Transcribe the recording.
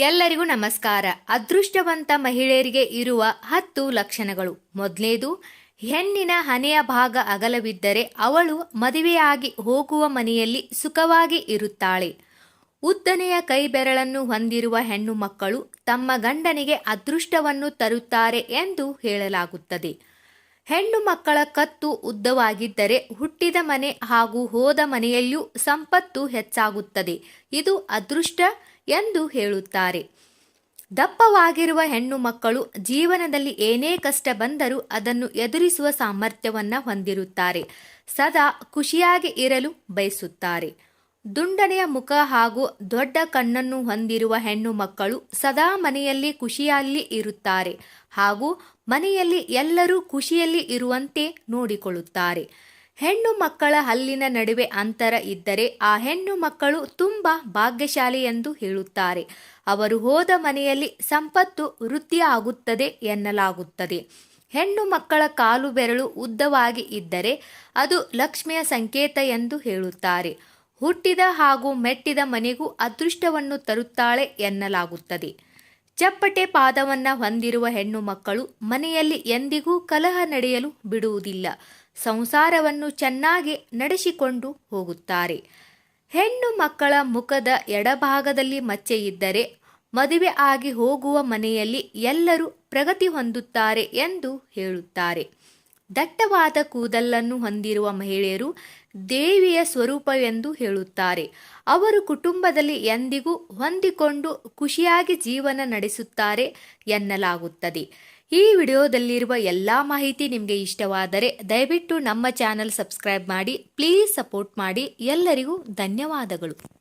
ಎಲ್ಲರಿಗೂ ನಮಸ್ಕಾರ. ಅದೃಷ್ಟವಂತ ಮಹಿಳೆಯರಿಗೆ ಇರುವ ಹತ್ತು ಲಕ್ಷಣಗಳು. ಮೊದಲನೇದು ಹೆಣ್ಣಿನ ಹನೆಯ ಭಾಗ ಅಗಲವಿದ್ದರೆ ಅವಳು ಮದುವೆಯಾಗಿ ಹೋಗುವ ಮನೆಯಲ್ಲಿ ಸುಖವಾಗಿ ಇರುತ್ತಾಳೆ. ಉದ್ದನೆಯ ಕೈ ಬೆರಳನ್ನು ಹೊಂದಿರುವ ಹೆಣ್ಣು ಮಕ್ಕಳು ತಮ್ಮ ಗಂಡನಿಗೆ ಅದೃಷ್ಟವನ್ನು ತರುತ್ತಾರೆ ಎಂದು ಹೇಳಲಾಗುತ್ತದೆ. ಹೆಣ್ಣು ಮಕ್ಕಳ ಕತ್ತು ಉದ್ದವಾಗಿದ್ದರೆ ಹುಟ್ಟಿದ ಮನೆ ಹಾಗೂ ಹೋದ ಮನೆಯಲ್ಲಿಯೂ ಸಂಪತ್ತು ಹೆಚ್ಚಾಗುತ್ತದೆ. ಇದು ಅದೃಷ್ಟ ಎಂದು ಹೇಳುತ್ತಾರೆ. ದಪ್ಪವಾಗಿರುವ ಹೆಣ್ಣು ಮಕ್ಕಳು ಜೀವನದಲ್ಲಿ ಏನೇ ಕಷ್ಟ ಬಂದರೂ ಅದನ್ನು ಎದುರಿಸುವ ಸಾಮರ್ಥ್ಯವನ್ನು ಹೊಂದಿರುತ್ತಾರೆ. ಸದಾ ಖುಷಿಯಾಗಿ ಇರಲು ಬಯಸುತ್ತಾರೆ. ದುಂಡನೆಯ ಮುಖ ಹಾಗೂ ದೊಡ್ಡ ಕಣ್ಣನ್ನು ಹೊಂದಿರುವ ಹೆಣ್ಣು ಮಕ್ಕಳು ಸದಾ ಮನೆಯಲ್ಲಿ ಖುಷಿಯಲ್ಲಿ ಇರುತ್ತಾರೆ ಹಾಗೂ ಮನೆಯಲ್ಲಿ ಎಲ್ಲರೂ ಖುಷಿಯಲ್ಲಿ ಇರುವಂತೆ ನೋಡಿಕೊಳ್ಳುತ್ತಾರೆ. ಹೆಣ್ಣು ಮಕ್ಕಳ ಹಲ್ಲಿನ ನಡುವೆ ಅಂತರ ಇದ್ದರೆ ಆ ಹೆಣ್ಣು ಮಕ್ಕಳು ತುಂಬ ಭಾಗ್ಯಶಾಲಿ ಎಂದು ಹೇಳುತ್ತಾರೆ. ಅವರು ಹೋದ ಮನೆಯಲ್ಲಿ ಸಂಪತ್ತು ವೃದ್ಧಿಯಾಗುತ್ತದೆ ಎನ್ನಲಾಗುತ್ತದೆ. ಹೆಣ್ಣು ಮಕ್ಕಳ ಕಾಲು ಬೆರಳು ಉದ್ದವಾಗಿ ಇದ್ದರೆ ಅದು ಲಕ್ಷ್ಮಿಯ ಸಂಕೇತ ಎಂದು ಹೇಳುತ್ತಾರೆ. ಹುಟ್ಟಿದ ಹಾಗೂ ಮೆಟ್ಟಿದ ಮನೆಗೂ ಅದೃಷ್ಟವನ್ನು ತರುತ್ತಾಳೆ ಎನ್ನಲಾಗುತ್ತದೆ. ಚಪ್ಪಟೆ ಪಾದವನ್ನ ಹೊಂದಿರುವ ಹೆಣ್ಣು ಮಕ್ಕಳು ಮನೆಯಲ್ಲಿ ಎಂದಿಗೂ ಕಲಹ ನಡೆಯಲು ಬಿಡುವುದಿಲ್ಲ. ಸಂಸಾರವನ್ನು ಚೆನ್ನಾಗಿ ನಡೆಸಿಕೊಂಡು ಹೋಗುತ್ತಾರೆ. ಹೆಣ್ಣು ಮಕ್ಕಳ ಮುಖದ ಎಡಭಾಗದಲ್ಲಿ ಮಚ್ಚೆ ಇದ್ದರೆ ಮದುವೆ ಆಗಿ ಹೋಗುವ ಮನೆಯಲ್ಲಿ ಎಲ್ಲರೂ ಪ್ರಗತಿ ಹೊಂದುತ್ತಾರೆ ಎಂದು ಹೇಳುತ್ತಾರೆ. ದಟ್ಟವಾದ ಕೂದಲನ್ನು ಹೊಂದಿರುವ ಮಹಿಳೆಯರು ದೇವಿಯ ಸ್ವರೂಪವೆಂದು ಹೇಳುತ್ತಾರೆ. ಅವರು ಕುಟುಂಬದಲ್ಲಿ ಎಂದಿಗೂ ಹೊಂದಿಕೊಂಡು ಖುಷಿಯಾಗಿ ಜೀವನ ನಡೆಸುತ್ತಾರೆ ಎನ್ನಲಾಗುತ್ತದೆ. ಈ ವಿಡಿಯೋದಲ್ಲಿರುವ ಎಲ್ಲ ಮಾಹಿತಿ ನಿಮಗೆ ಇಷ್ಟವಾದರೆ ದಯವಿಟ್ಟು ನಮ್ಮ ಚಾನಲ್ ಸಬ್ಸ್ಕ್ರೈಬ್ ಮಾಡಿ, ಪ್ಲೀಸ್ ಸಪೋರ್ಟ್ ಮಾಡಿ. ಎಲ್ಲರಿಗೂ ಧನ್ಯವಾದಗಳು.